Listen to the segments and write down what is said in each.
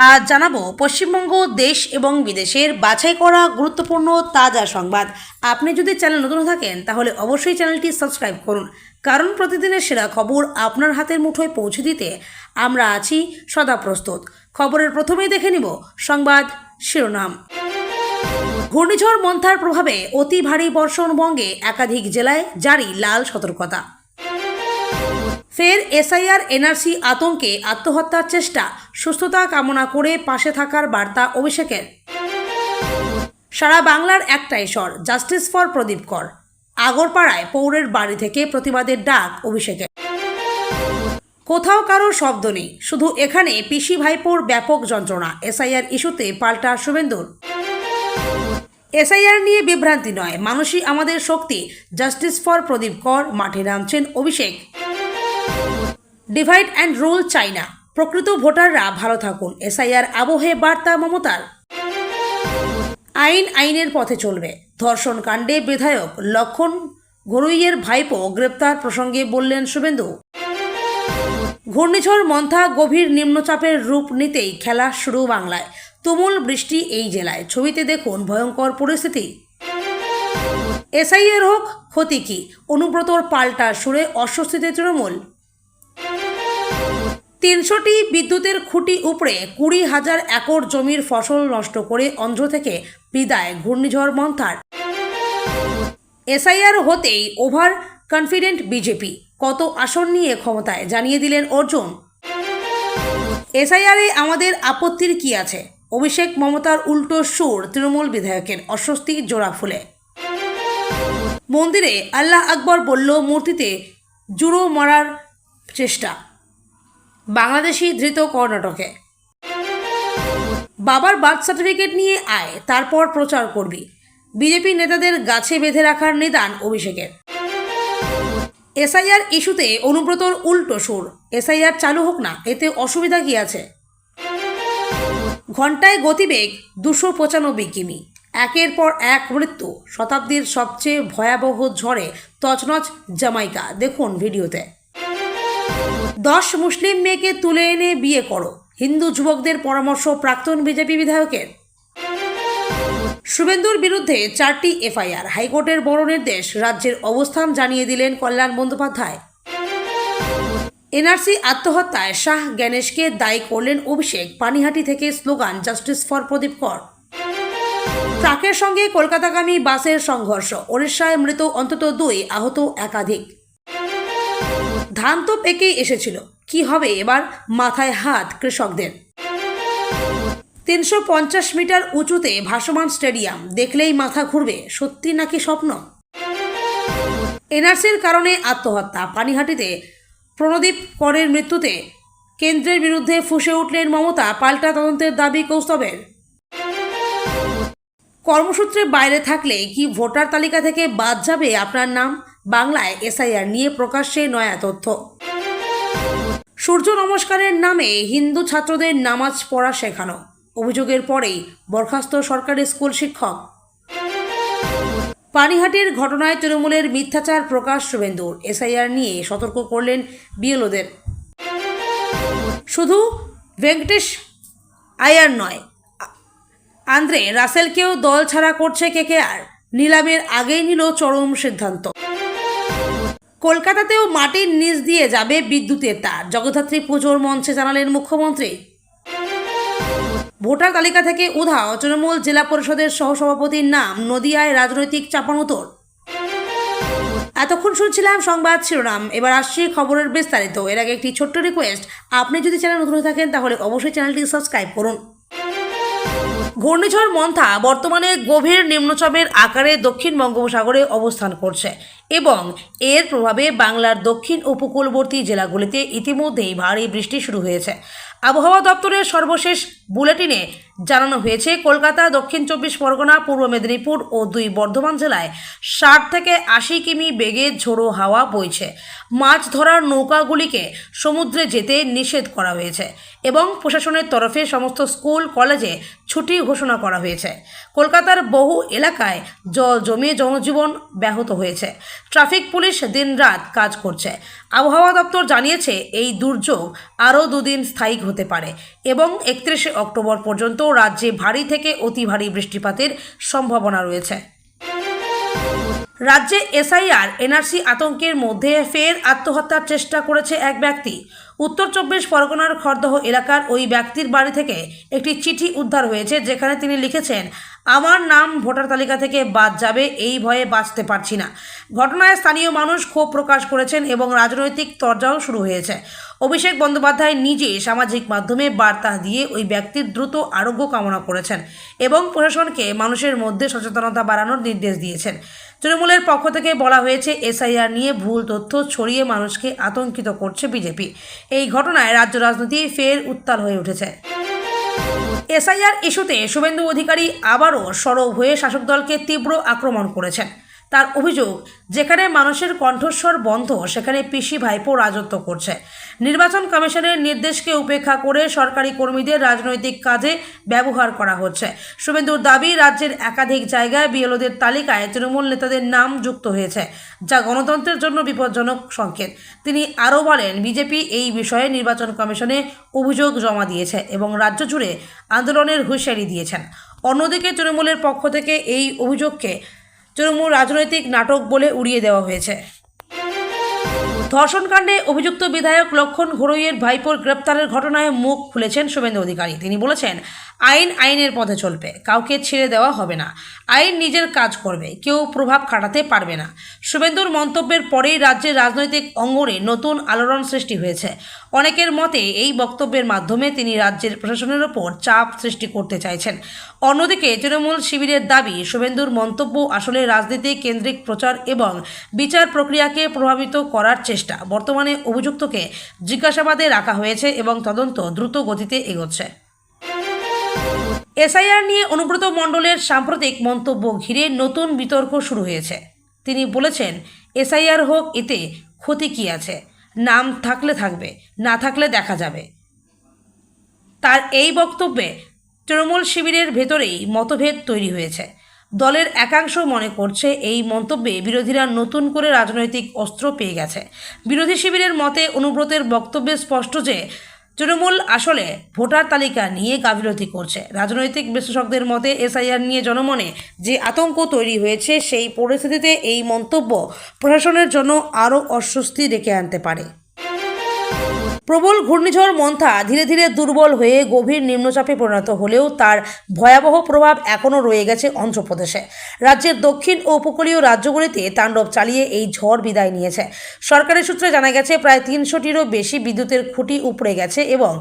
আজ জানাব পশ্চিমবঙ্গ, দেশ এবং বিদেশের বাছাই করা গুরুত্বপূর্ণ তাজা সংবাদ। আপনি যদি চ্যানেল নতুন থাকেন, তাহলে অবশ্যই চ্যানেলটি সাবস্ক্রাইব করুন। কারণ প্রতিদিনের সেরা খবর আপনার হাতের মুঠোয় পৌঁছে দিতে আমরা আছি সদা প্রস্তুত। খবরের প্রথমেই দেখে নিব সংবাদ শিরোনাম। ঘূর্ণিঝড় মন্থার প্রভাবে অতি ভারী বর্ষণ বঙ্গে একাধিক জেলায় জারি লাল সতর্কতা। ফের এসআইআর, এনআরসি আতঙ্কে আত্মহত্যার চেষ্টা, সুস্থতা কামনা করে পাশে থাকার বার্তা অভিষেকের। সারা বাংলার একটাই স্বর, জাস্টিস ফর প্রদীপ কর। আগরপাড়ায় পৌরের বাড়ি থেকে প্রতিবাদের ডাক অভিষেকের। কোথাও কারও শব্দ নেই, শুধু এখানে পিসি ভাইপোর ব্যাপক যন্ত্রণা, এসআইআর ইস্যুতে পাল্টা শুভেন্দুর। এসআইআর নিয়ে বিভ্রান্তি নয়, মানুষই আমাদের শক্তি, জাস্টিস ফর প্রদীপ কর মাঠে নামছেন অভিষেক। ডিভাইড অ্যান্ড রুল চাইনা প্রকৃত ভোটাররা ভালো থাকুন। এসআইআর আবহে বার্তা, মমতার। আইন আইনের পথে চলবে। ধর্ষণ কাণ্ডে বিধায়ক লক্ষণ গরুইয়ের ভাইপো গ্রেপ্তার প্রসঙ্গে বললেন শুভেন্দু। ঘূর্ণিঝড়, মন্থা গভীর নিম্নচাপের রূপ নিতেই খেলা শুরু বাংলায়। তুমুল বৃষ্টি এই জেলায়। ছবিতে দেখুন ভয়ঙ্কর পরিস্থিতি। এসআইয়ের হোক ক্ষতি কি? অনুব্রতর পাল্টা সুরে অস্বস্তিতে তৃণমূল। তিনশোটি বিদ্যুতের খুঁটি উপড়ে কুড়ি হাজার একর জমির ফসল নষ্ট করে অন্ধ্র থেকে বিদায় ঘূর্ণিঝড় মন্থার। এসআইআর হতেই ওভার কনফিডেন্ট বিজেপি। কত আসন নিয়ে ক্ষমতায় জানিয়ে দিলেন অর্জুন। এসআইআরে আমাদের আপত্তির কি আছে? অভিষেক মমতার উল্টো সুর তৃণমূল বিধায়কের অস্বস্তি জোড়া ফুলে। মন্দিরে আল্লাহ আকবর বলল, মূর্তিতে জুড়ো মারার চেষ্টা। বাংলাদেশি ধৃত কর্ণাটকে। বাবার বার্থ সার্টিফিকেট নিয়ে আয়, তারপর প্রচার করবি। বিজেপি নেতাদের গাছে বেঁধে রাখার নিদান অভিষেকের। এসআইআর ইস্যুতে অনুব্রতর উল্টো সুর। এসআইআর চালু হোক না, এতে অসুবিধা কি আছে? ঘন্টায় গতিবেগ দুশো পঁচানব্বই কিমি। একের পর এক মৃত্যু, শতাব্দীর সবচেয়ে ভয়াবহ ঝড়ে তছনছ জামাইকা। দেখুন ভিডিওতে। দশ মুসলিম মেয়েকে তুলে এনে বিয়ে করো। হিন্দু যুবকদের পরামর্শ প্রাক্তন বিজেপি বিধায়কের। শুভেন্দুর বিরুদ্ধে চারটি এফআইআর। হাইকোর্টের বড় নির্দেশ, রাজ্যের অবস্থান জানিয়ে দিলেন কল্যাণ বন্দ্যোপাধ্যায়। এনআরসি আত্মহত্যায় শাহ জ্ঞানেশকে দায়ী করলেন অভিষেক। পানিহাটি থেকে স্লোগান, জাস্টিস ফর প্রদীপ কর। ট্রাকের সঙ্গে কলকাতাগামী বাসের সংঘর্ষ। ওড়িশায় মৃত অন্তত দুই আহত একাধিক। ধান তো পেকেই এসেছিল। কি হবে এবার মাথায় হাত কৃষকদের? তিনশো পঞ্চাশ মিটার উঁচুতে ভাসমান স্টেডিয়াম, দেখলেই মাথা ঘুরবে। সত্যি নাকি স্বপ্ন? এনআরসির কারণে আত্মহত্যা। পানিহাটিতে প্রণদীপ করের মৃত্যুতে কেন্দ্রের বিরুদ্ধে ফুসে উঠলেন মমতা। পাল্টা তদন্তের দাবি কৌস্তবের। কর্মসূত্রে বাইরে থাকলে কি ভোটার তালিকা থেকে বাদ যাবে আপনার নাম? বাংলায় এসআইআর নিয়ে প্রকাশ্যে নয়া তথ্য। সূর্য নমস্কারের নামে হিন্দু ছাত্রদের নামাজ পড়া শেখানো। অভিযোগের পরেই বরখাস্ত সরকারি স্কুল শিক্ষক। পানিহাটির ঘটনায় তৃণমূলের মিথ্যাচার প্রকাশ শুভেন্দুর এসআইআর নিয়ে সতর্ক করলেন বিএলওদের। শুধু ভেঙ্কটেশ আয়ার নয় আন্দ্রে, রাসেলকেও দল ছাড়া করছে কেকেআর। নিলামের আগেই নিল চরম সিদ্ধান্ত। কলকাতাতেও মাটির নিচ দিয়ে যাবে বিদ্যুতের তার। জগদ্ধাত্রী পুজোর মঞ্চে জানালেন মুখ্যমন্ত্রী। ভোটার তালিকা থেকে উধাও, তৃণমূল জেলা পরিষদের সহসভাপতির নাম, নদিয়ায় রাজনৈতিক চাপানোতর এতক্ষণ শুনছিলাম সংবাদ শিরোনাম, এবার আসছি খবরের বিস্তারিত। এর আগে একটি ছোট্ট রিকোয়েস্ট আপনি যদি চ্যানেল নতুন থাকেন, তাহলে অবশ্যই চ্যানেলটি সাবস্ক্রাইব করুন। ঘূর্ণিঝড় মন্থা বর্তমানে গভীর নিম্নচাপের আকারে দক্ষিণ বঙ্গোপসাগরে অবস্থান করছে এবং এর প্রভাবে বাংলার দক্ষিণ উপকূলবর্তী জেলাগুলিতে ইতিমধ্যেই ভারী বৃষ্টি শুরু হয়েছে। আবহাওয়া দপ্তরের সর্বশেষ বুলেটিনে জানানো হয়েছে, কলকাতা, দক্ষিণ চব্বিশ পরগনা, পূর্ব মেদিনীপুর ও দুই বর্ধমান জেলায় ষাট থেকে আশি কিমি বেগে ঝোড়ো হাওয়া বইছে। মাছ ধরার নৌকাগুলিকে সমুদ্রে যেতে নিষেধ করা হয়েছে এবং প্রশাসনের তরফে সমস্ত স্কুল, কলেজে ছুটি ঘোষণা করা হয়েছে। কলকাতার বহু এলাকায় জল জমে জনজীবন ব্যাহত হয়েছে। ট্রাফিক পুলিশ দিনরাত কাজ করছে। আবহাওয়া দপ্তর জানিয়েছে, এই দুর্যোগ আরও দুদিন স্থায়ী হতে হতে পারে এবং একত্রিশে অক্টোবর পর্যন্ত রাজ্যে ভারী থেকে অতি ভারী বৃষ্টিপাতের সম্ভাবনা রয়েছে। রাজ্যে এসআইআর, এনআরসি আতঙ্কের মধ্যে ফের আত্মহত্যার চেষ্টা করেছে এক ব্যক্তি। উত্তর চব্বিশ পরগনার খড়দহ এলাকার ওই ব্যক্তির বাড়ি থেকে একটি চিঠি উদ্ধার হয়েছে, যেখানে তিনি লিখেছেন, আমার নাম ভোটার তালিকা থেকে বাদ যাবে, এই ভয়ে বাঁচতে পারছি না। ঘটনায় স্থানীয় মানুষ ক্ষোভ প্রকাশ করেছেন এবং রাজনৈতিক তরজাও শুরু হয়েছে। অভিষেক বন্দ্যোপাধ্যায় নিজে সামাজিক মাধ্যমে বার্তা দিয়ে ওই ব্যক্তির দ্রুত আরোগ্য কামনা করেছেন এবং প্রশাসনকে মানুষের মধ্যে সচেতনতা বাড়ানোর নির্দেশ দিয়েছেন। তৃণমূলের পক্ষ থেকে বলা হয়েছে, এসআইআর নিয়ে ভুল তথ্য ছড়িয়ে মানুষকে আতঙ্কিত করছে বিজেপি। এই ঘটনায় রাজ্য রাজনীতি ফের উত্তাল হয়ে উঠেছে। এসআইআর ইস্যুতে শুভেন্দু অধিকারী আবারও সরব হয়ে শাসক দলকে তীব্র আক্রমণ করেছেন। তার অভিযোগ, যেখানে মানুষের কণ্ঠস্বর বন্ধ, সেখানে পিসি ভাইপো রাজত্ব করছে। নির্বাচন কমিশনের নির্দেশকে উপেক্ষা করে সরকারি কর্মীদের রাজনৈতিক কাজে ব্যবহার করা হচ্ছে। শুভেন্দুর দাবি, রাজ্যের একাধিক জায়গায় বিএলওদের তালিকায় তৃণমূল নেতাদের নাম যুক্ত হয়েছে, যা গণতন্ত্রের জন্য বিপজ্জনক সংকেত। তিনি আরও বলেন, বিজেপি এই বিষয়ে নির্বাচন কমিশনে অভিযোগ জমা দিয়েছে এবং রাজ্য জুড়ে আন্দোলনের হুঁশিয়ারি দিয়েছেন। অন্যদিকে তৃণমূলের পক্ষ থেকে এই অভিযোগকে তৃণমূল রাজনৈতিক নাটক বলে উড়িয়ে দেওয়া হয়েছে। ধর্ষণকাণ্ডে অভিযুক্ত বিধায়ক লক্ষণ ঘোরইয়ের ভাইপোর গ্রেপ্তারের ঘটনায় মুখ খুলেছেন শুভেন্দু অধিকারী। তিনি বলেছেন আইন আইনের পথে চলবে। কাউকে ছেড়ে দেওয়া হবে না। আইন নিজের কাজ করবে। কেউ প্রভাব খাটাতে পারবে না। শুভেন্দুর মন্তব্যের পরেই রাজ্যের রাজনৈতিক অঙ্গনে নতুন আলোড়ন সৃষ্টি হয়েছে। অনেকের মতে এই বক্তব্যের মাধ্যমে তিনি রাজ্যের প্রশাসনের ওপর চাপ সৃষ্টি করতে চাইছেন। অন্যদিকে তৃণমূল শিবিরের দাবি, শুভেন্দুর মন্তব্য আসলে রাজনীতি কেন্দ্রিক প্রচার এবং বিচার প্রক্রিয়াকে প্রভাবিত করার চেষ্টা। বর্তমানে অভিযুক্তকে জিজ্ঞাসাবাদে রাখা হয়েছে এবং তদন্ত দ্রুত গতিতে এগোচ্ছে। এসআইআর নিয়ে অনুব্রত মণ্ডলের সাম্প্রতিক মন্তব্য ঘিরে নতুন বিতর্ক শুরু হয়েছে। তিনি বলেছেন, এসআইআর হোক, এতে ক্ষতি কী আছে? নাম থাকলে থাকবে, না থাকলে দেখা যাবে। তার এই বক্তব্যে তৃণমূল শিবিরের ভেতরেই মতভেদ তৈরি হয়েছে। দলের একাংশ মনে করছে, এই মন্তব্যে বিরোধীরা নতুন করে রাজনৈতিক অস্ত্র পেয়ে গেছে। বিরোধী শিবিরের মতে অনুব্রতের বক্তব্যে স্পষ্ট যে তৃণমূল আসলে ভোটার তালিকা নিয়ে গাফিলতি করছে। রাজনৈতিক বিশ্লেষকদের মতে, এসআইআর নিয়ে জনমনে যে আতঙ্ক তৈরি হয়েছে, সেই পরিস্থিতিতে এই মন্তব্য প্রশাসনের জন্য আরও অস্বস্তি ডেকে আনতে পারে। প্রবল ঘূর্ণিঝড় মন্থা ধীরে ধীরে দুর্বল হয়ে গভীর নিম্নচাপে পরিণত হলেও তার ভয়াবহ প্রভাব এখনও রয়ে গেছে অন্ধ্রপ্রদেশে। রাজ্যের দক্ষিণ ও উপকূলীয় রাজ্যগুলিতে তাণ্ডব চালিয়ে এই ঝড় বিদায় নিয়েছে। সরকারি সূত্রে জানা গেছে, প্রায় তিনশোটিরও বেশি বিদ্যুতের খুঁটি উপড়ে গেছে এবং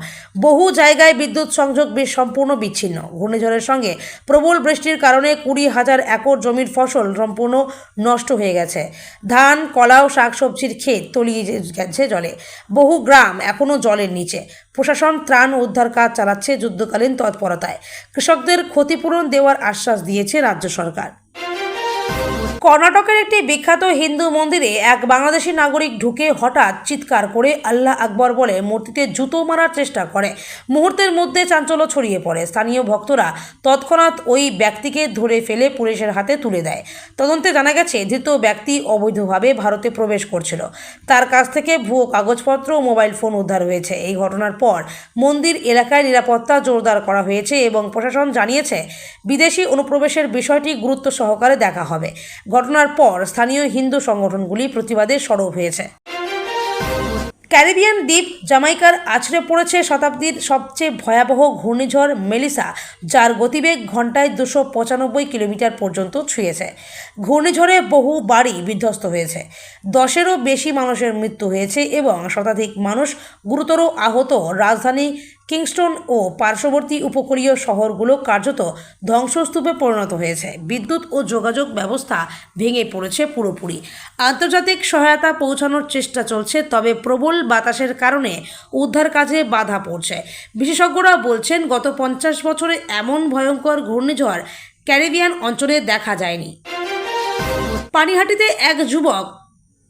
বহু জায়গায় বিদ্যুৎ সংযোগ বেশ সম্পূর্ণ বিচ্ছিন্ন। ঘূর্ণিঝড়ের সঙ্গে প্রবল বৃষ্টির কারণে কুড়ি হাজার একর জমির ফসল সম্পূর্ণ নষ্ট হয়ে গেছে। ধান, কলা ও শাকসবজির ক্ষেত তলিয়ে গেছে জলে। বহু গ্রাম এখনও জলের নিচে। প্রশাসন ত্রাণ উদ্ধার কাজ চালাচ্ছে যুদ্ধকালীন তৎপরতায়। কৃষকদের ক্ষতিপূরণ দেওয়ার আশ্বাস দিয়েছে রাজ্য সরকার। কর্ণাটকের একটি বিখ্যাত হিন্দু মন্দিরে এক বাংলাদেশি নাগরিক ঢুকে হঠাৎ চিৎকার করে আল্লাহ আকবর বলে মূর্তিতে জুতো মারার চেষ্টা করে। মুহূর্তের মধ্যে চাঞ্চল্য ছড়িয়ে পড়ে। স্থানীয় ভক্তরা তৎক্ষণাৎ ওই ব্যক্তিকে ধরে ফেলে পুলিশের হাতে তুলে দেয়। তদন্তে জানা গেছে, ধৃত ব্যক্তি অবৈধভাবে ভারতে প্রবেশ করছিল। তার কাছ থেকে ভুয়ো কাগজপত্র ও মোবাইল ফোন উদ্ধার হয়েছে। এই ঘটনার পর মন্দির এলাকায় নিরাপত্তা জোরদার করা হয়েছে এবং প্রশাসন জানিয়েছে, বিদেশি অনুপ্রবেশের বিষয়টি গুরুত্ব সহকারে দেখা হবে। ঘটনার পর স্থানীয় হিন্দু সংগঠনগুলি প্রতিবাদে সরব হয়েছে। ক্যারিবিয়ান দ্বীপ জামাইকার আছড়ে পড়েছে শতাব্দীর সবচেয়ে ভয়াবহ ঘূর্ণিঝড় মেলিসা, যার গতিবেগ ঘন্টায় দুশো পঁচানব্বই কিলোমিটার পর্যন্ত ছুঁয়েছে। ঘূর্ণিঝড়ে বহু বাড়ি বিধ্বস্ত হয়েছে। দশেরও বেশি মানুষের মৃত্যু হয়েছে এবং শতাধিক মানুষ গুরুতর আহত। রাজধানী কিংস্টন ও পার্শ্ববর্তী উপকূলীয় শহরগুলো কার্যত ধ্বংসস্তূপে পরিণত হয়েছে। বিদ্যুৎ ও যোগাযোগ ব্যবস্থা ভেঙে পড়েছে পুরোপুরি। আন্তর্জাতিক সহায়তা পৌঁছানোর চেষ্টা চলছে, তবে প্রবল বাতাসের কারণে উদ্ধার কাজে বাধা পড়ছে। বিশেষজ্ঞরা বলছেন, গত পঞ্চাশ বছরে এমন ভয়ঙ্কর ঘূর্ণিঝড় ক্যারিবিয়ান অঞ্চলে দেখা যায়নি। পানিহাটিতে এক যুবক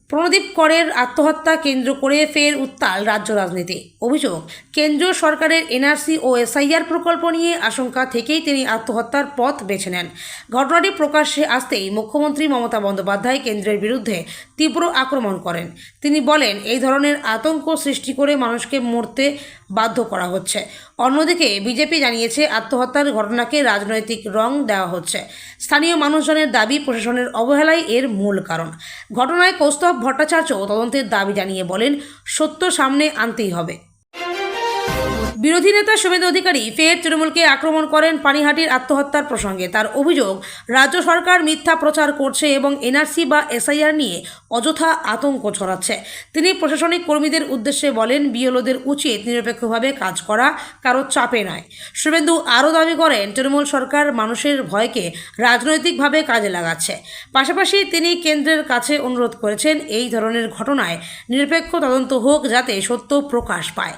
প্রণদীপ করের আত্মহত্যা কেন্দ্র করে ফের উত্তাল রাজ্য রাজনীতি। অভিযোগ, কেন্দ্রীয় সরকারের এনআরসি ও এসআইআর প্রকল্প নিয়ে আশঙ্কা থেকেই তিনি আত্মহত্যার পথ বেছে নেন। ঘটনাটি প্রকাশ্যে আসতেই মুখ্যমন্ত্রী মমতা বন্দ্যোপাধ্যায় কেন্দ্রের বিরুদ্ধে তীব্র আক্রমণ করেন। তিনি বলেন, এই ধরনের আতঙ্ক সৃষ্টি করে মানুষকে মরতে বাধ্য করা হচ্ছে। অন্যদিকে বিজেপি জানিয়েছে আত্মহত্যার ঘটনাকে রাজনৈতিক রং দেওয়া হচ্ছে। স্থানীয় মানুষজনের দাবি প্রশাসনের অবহেলাই এর মূল কারণ। ঘটনায় কৌস্তভ ভট্টাচার্য তদন্তের দাবি জানিয়ে বলেন, সত্য সামনে আনতেই হবে। বিরোধী নেতা শুভেন্দু অধিকারী ফের তৃণমূলকে আক্রমণ করেন পানিহাটির আত্মহত্যার প্রসঙ্গে। তার অভিযোগ, রাজ্য সরকার মিথ্যা প্রচার করছে এবং এনআরসি বা এসআইআর নিয়ে অযথা আতঙ্ক ছড়াচ্ছে। তিনি প্রশাসনিক কর্মীদের উদ্দেশ্যে বলেন, বিএলওদের উচিত নিরপেক্ষভাবে কাজ করা, কারও চাপে নয়। শুভেন্দু আরও দাবি করেন, তৃণমূল সরকার মানুষের ভয়কে রাজনৈতিকভাবে কাজে লাগাচ্ছে। পাশাপাশি তিনি কেন্দ্রের কাছে অনুরোধ করেছেন, এই ধরনের ঘটনায় নিরপেক্ষ তদন্ত হোক যাতে সত্য প্রকাশ পায়।